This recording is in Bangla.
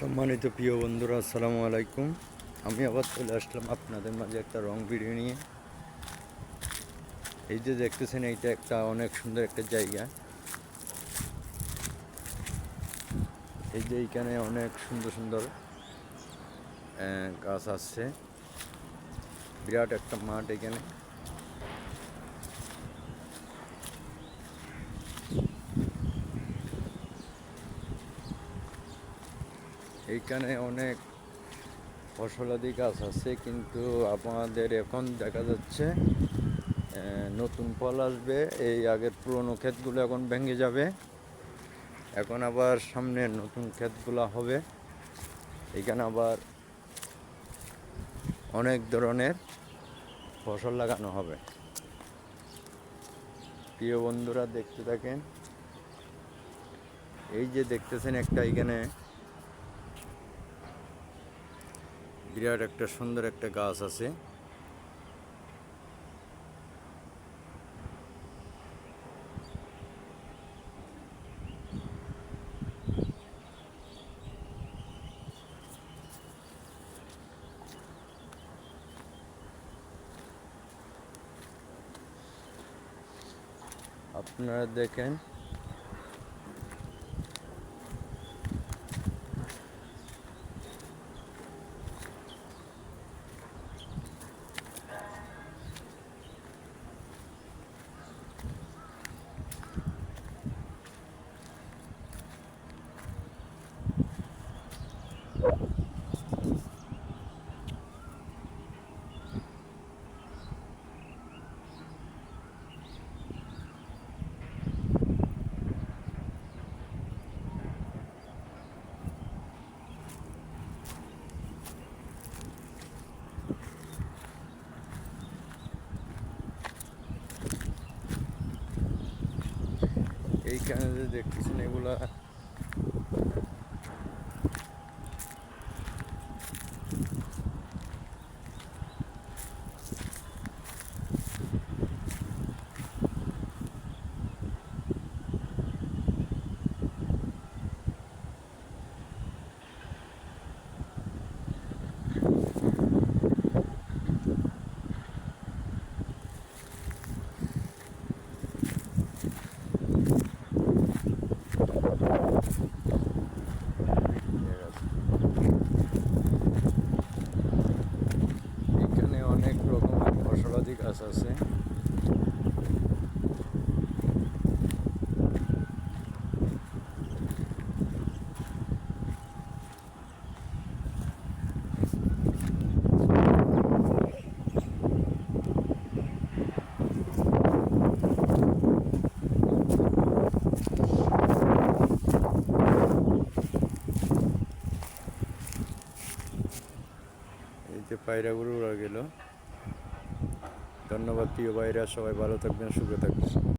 সম্মানিত প্রিয় বন্ধুরা, আসসালামু আলাইকুম। আমি আবার চলে আসলাম আপনাদের মাঝে একটা রং ভিডিও নিয়ে। এই যে দেখতেছেন, এইটা একটা অনেক সুন্দর একটা জায়গা। এই যে এইখানে অনেক সুন্দর সুন্দর গাছ আসছে বিরাট একটা মাঠ এখানে। এইখানে অনেক ফসলাদি গাছ আছে, কিন্তু আপনাদের এখন দেখা যাচ্ছে নতুন ফল আসবে। এই আগের পুরনো ক্ষেতগুলো এখন ভেঙে যাবে। এখন আবার সামনে নতুন ক্ষেতগুলো হবে। এখানে আবার অনেক ধরনের ফসল লাগানো হবে। প্রিয় বন্ধুরা, দেখতে থাকেন। এই যে দেখতেছেন একটা এখানে বিরাট একটা সুন্দর একটা গাছ আছে। আপনারা দেখেন এইখানে যে দেখতেছেন এগুলা এখানে অনেক রকমের ফসলাদি গাছ আছে এই যে পায়রাগুলো উড়া গেল। ধন্যবাদ প্রিয় ভাইরা সবাই ভালো থাকবেন সুখে থাকবেন।